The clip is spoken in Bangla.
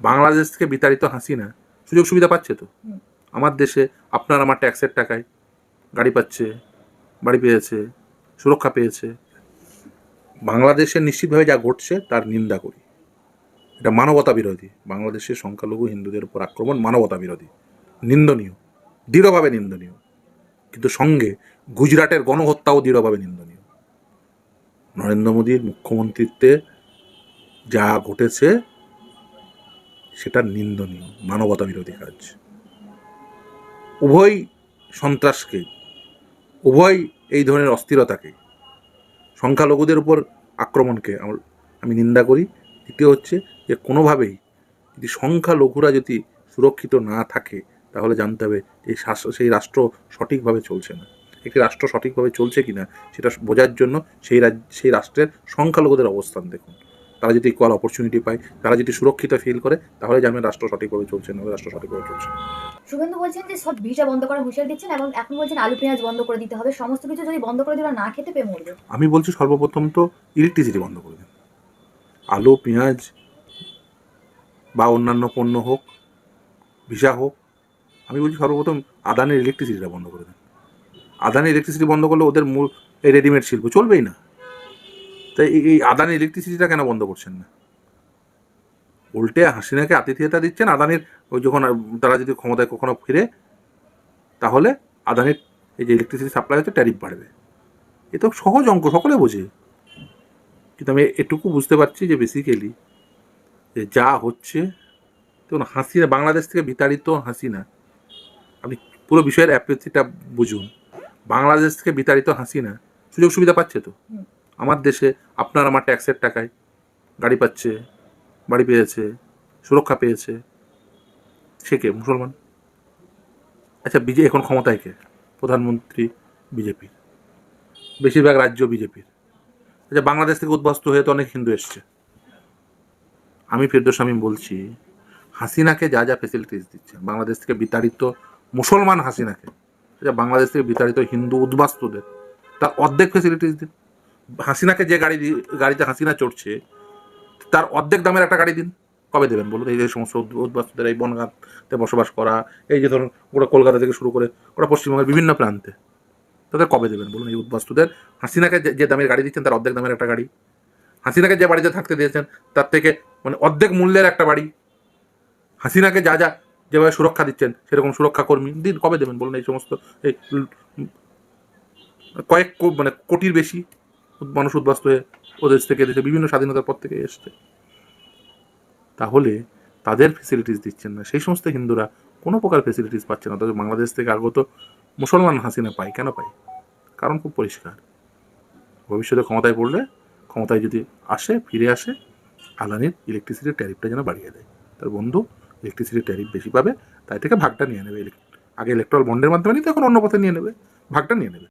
বাংলাদেশ থেকে বিতাড়িত হাসিনা সুযোগ সুবিধা পাচ্ছে তো? আমার দেশে আপনার আমার ট্যাক্সের টাকায় গাড়ি পাচ্ছে বাড়ি পেয়েছে সুরক্ষা পেয়েছে। বাংলাদেশে নিশ্চিতভাবে যা ঘটছে তার নিন্দা করি। এটা মানবতা বিরোধী। বাংলাদেশের সংখ্যালঘু হিন্দুদের উপর আক্রমণ মানবতা বিরোধী। নিন্দনীয়। দৃঢ়ভাবে নিন্দনীয়। কিন্তু সঙ্গে গুজরাটের গণহত্যাও দৃঢ়ভাবে নিন্দনীয়। নরেন্দ্র মোদীর মুখ্যমন্ত্রীত্বে যা ঘটেছে সেটা নিন্দনীয় মানবতা বিরোধী কাজ। উভয় সন্ত্রাসকে, উভয় এই ধরনের অস্থিরতাকে, সংখ্যালঘুদের উপর আক্রমণকে আমি নিন্দা করি। দ্বিতীয় হচ্ছে যে কোনোভাবেই যদি সংখ্যালঘুরা যদি সুরক্ষিত না থাকে, তাহলে জানতে হবে শাস- সেই রাষ্ট্র সঠিকভাবে চলছে না। একটি রাষ্ট্র সঠিকভাবে চলছে কি না সেটা বোঝার জন্য সেই রাজ্য, সেই রাষ্ট্রের সংখ্যালঘুদের অবস্থান দেখুন। তারা যদি ইকুয়াল অপরচুনিটি পায় তারা যদি সুরক্ষিত ফিল করে তাহলে জানবেন রাষ্ট্র সঠিকভাবে চলছে না রাষ্ট্র সঠিকভাবে চলছে শুভেন্দু বলছেন যে সব ভিসা বন্ধ করার হুঁশিয়ার দিচ্ছেন এবং এখন বলছেন আলু পেঁয়াজ বন্ধ করে দিতে হবে। সমস্ত কিছু যদি বন্ধ করে দিলে না খেতে পেয়ে মরবে। আমি বলছি সর্বপ্রথম তো ইলেকট্রিসিটি বন্ধ করে দিন। আলু পেঁয়াজ বা অন্যান্য পণ্য হোক ভিসা হোক আমি বলছি সর্বপ্রথম আদানির ইলেকট্রিসিটিটা বন্ধ করে দিন। আদানি ইলেকট্রিসিটি বন্ধ করলে ওদের মূল এই রেডিমেড শিল্প চলবেই না। তাই এই- আদানি ইলেকট্রিসিটিটা কেন বন্ধ করছেন না? উল্টে হাসিনাকে আতিথেয়তা দিচ্ছেন আদানির, ওই যখন তারা যদি ক্ষমতায় কখনো ফিরে, তাহলে আদানির এই যে ইলেকট্রিসিটি সাপ্লাই হচ্ছে ট্যারিফ বাড়বে। এ তো সহজ অঙ্ক, সকলে বোঝে। কিন্তু আমি এটুকু বুঝতে পারছি যে বেসিক্যালি যে যা হচ্ছে, দেখুন, হাসিনা, বাংলাদেশ থেকে বিতাড়িত হাসিনা, আপনি পুরো বিষয়ের অ্যাপেসিটা বুঝুন। বাংলাদেশ থেকে বিতাড়িত হাসিনা সুযোগ সুবিধা পাচ্ছে তো। আমার দেশে আপনার আমার ট্যাক্সের টাকায় গাড়ি পাচ্ছে, বাড়ি পেয়েছে, সুরক্ষা পেয়েছে। সে কে? মুসলমান? আচ্ছা বিজে এখন ক্ষমতায় কে? প্রধানমন্ত্রী বিজেপি। বেশিরভাগ রাজ্য বিজেপির। আচ্ছা বাংলাদেশ থেকে উদ্বাস্ত হয়ে তো অনেক হিন্দু এসছে। আমি ফেরদোস আমি বলছি, হাসিনাকে যা যা ফেসিলিটিস দিচ্ছে, বাংলাদেশ থেকে বিতাড়িত মুসলমান হাসিনাকে। আচ্ছা বাংলাদেশ থেকে বিতাড়িত হিন্দু উদ্বাস্তুদের, তার অর্ধেক ফেসিলিটিস দিন। হাসিনাকে যে গাড়ি গাড়িতে হাসিনা চড়ছে, তার অর্ধেক দামের একটা গাড়ি দিন। কবে দেবেন বলুন? এই যে সমস্ত উদ্বাস্তুদের এই বনগাঁতে বসবাস করা, এই যে ধরুন ওরা কলকাতা থেকে শুরু করে, ওরা পশ্চিমবঙ্গের বিভিন্ন প্রান্তে, তাদের কবে দেবেন বলুন এই উদ্বাস্তুদের? হাসিনাকে যে- দামের গাড়ি দিচ্ছেন, তার অর্ধেক দামের একটা গাড়ি। হাসিনাকে যে বাড়িতে থাকতে দিয়েছেন, তার থেকে মানে অর্ধেক মূল্যের একটা বাড়ি। হাসিনাকে যা যা যেভাবে সুরক্ষা দিচ্ছেন, সেরকম সুরক্ষা কর্মী দিন। কবে দেবেন বলুন এই সমস্ত এই কয়েক মানে কোটির বেশি মানুষ উদ্বাস্ত হয়ে ওদেশ থেকে দেশে বিভিন্ন স্বাধীনতার পর থেকে এসছে। তাহলে তাদের ফেসিলিটিস দিচ্ছেন না। সেই সমস্ত হিন্দুরা কোনো প্রকার ফেসিলিটিস পাচ্ছে না। তবে বাংলাদেশ থেকে আগত মুসলমান হাসিনা পায়, কেন পায়? কারণ খুব পরিষ্কার। ভবিষ্যতে ক্ষমতায় পড়লে, ক্ষমতায় যদি আসে, ফিরে আসে, আদানির ইলেকট্রিসিটির ট্যারিফটা যেন বাড়িয়ে দেয়। তার বন্ধু ইলেকট্রিসিটির ট্যারিফ বেশি পাবে, তাই থেকে ভাগটা নিয়ে নেবে। আগে ইলেকট্রাল বন্ডের মাধ্যমে নিতে, এখন অন্য পথে নিয়ে নেবে। ভাগটা নিয়ে নেবে।